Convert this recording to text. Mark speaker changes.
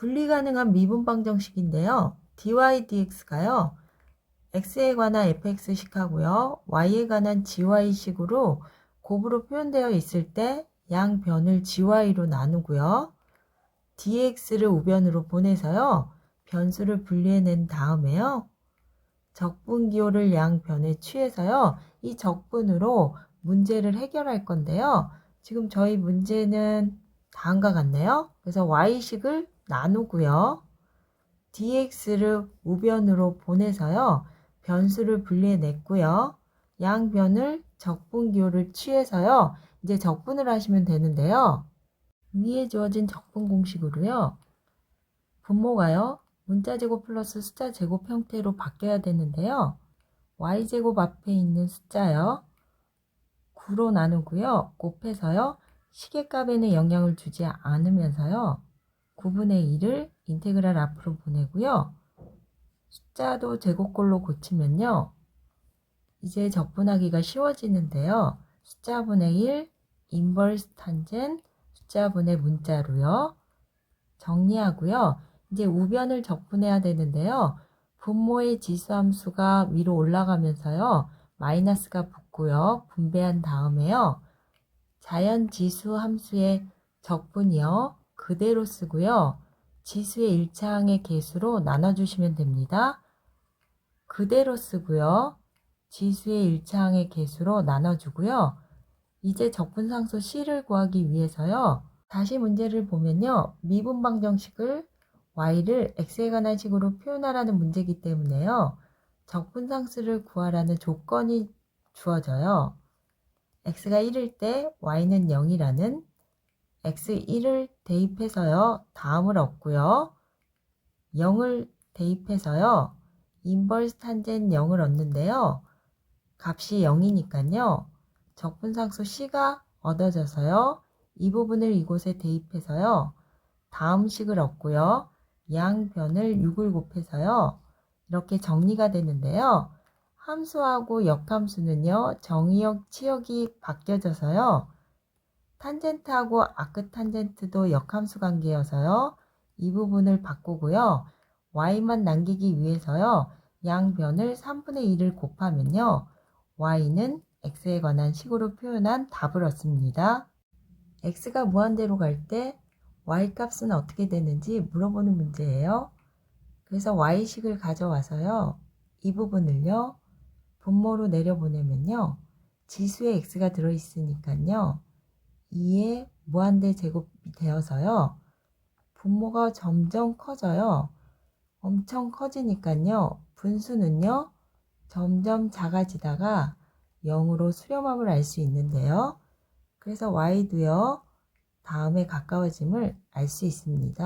Speaker 1: 분리 가능한 미분 방정식인데요. dy dx가요. x에 관한 fx식 하고요. y에 관한 gy식으로 곱으로 표현되어 있을 때 양 변을 gy로 나누고요. dx를 우변으로 보내서요. 변수를 분리해낸 다음에요. 적분기호를 양 변에 취해서요. 이 적분으로 문제를 해결할 건데요. 지금 저희 문제는 다음과 같네요. 그래서 y식을 나누고요. dx를 우변으로 보내서요. 변수를 분리해냈고요. 양변을 적분 기호를 취해서요. 이제 적분을 하시면 되는데요. 위에 주어진 적분 공식으로요. 분모가요. 문자 제곱 플러스 숫자 제곱 형태로 바뀌어야 되는데요. y제곱 앞에 있는 숫자요. 9로 나누고요. 곱해서요. 시계값에는 영향을 주지 않으면서요. 9분의 1을 인테그랄 앞으로 보내고요. 숫자도 제곱꼴로 고치면요. 이제 적분하기가 쉬워지는데요. 숫자분의 1, 인버스 탄젠, 숫자분의 문자로요. 정리하고요. 이제 우변을 적분해야 되는데요. 분모의 지수함수가 위로 올라가면서요. 마이너스가 붙고요. 분배한 다음에요. 자연 지수 함수의 적분이요. 그대로 쓰고요. 지수의 1차항의 개수로 나눠주시면 됩니다. 그대로 쓰고요. 지수의 1차항의 개수로 나눠주고요. 이제 적분상수 C를 구하기 위해서요. 다시 문제를 보면요. 미분 방정식을 y를 x에 관한 식으로 표현하라는 문제이기 때문에요. 적분상수를 구하라는 조건이 주어져요. x가 1일 때 y는 0이라는 x1을 대입해서요. 다음을 얻고요. 0을 대입해서요. 인버스 탄젠 0을 얻는데요. 값이 0이니까요. 적분상수 c가 얻어져서요. 이 부분을 이곳에 대입해서요. 다음 식을 얻고요. 양변을 6을 곱해서요. 이렇게 정리가 되는데요. 함수하고 역함수는요. 정의역, 치역이 바뀌어져서요. 탄젠트하고 아크 탄젠트도 역함수 관계여서요. 이 부분을 바꾸고요. y만 남기기 위해서요. 양 변을 3분의 1을 곱하면요. y는 x에 관한 식으로 표현한 답을 얻습니다. x가 무한대로 갈 때 y값은 어떻게 되는지 물어보는 문제예요. 그래서 y식을 가져와서요. 이 부분을요. 분모로 내려보내면요. 지수에 x가 들어있으니까요. 2의 무한대 제곱이 되어서요. 분모가 점점 커져요. 엄청 커지니까요. 분수는요. 점점 작아지다가 0으로 수렴함을 알 수 있는데요. 그래서 y도요. 다음에 가까워짐을 알 수 있습니다.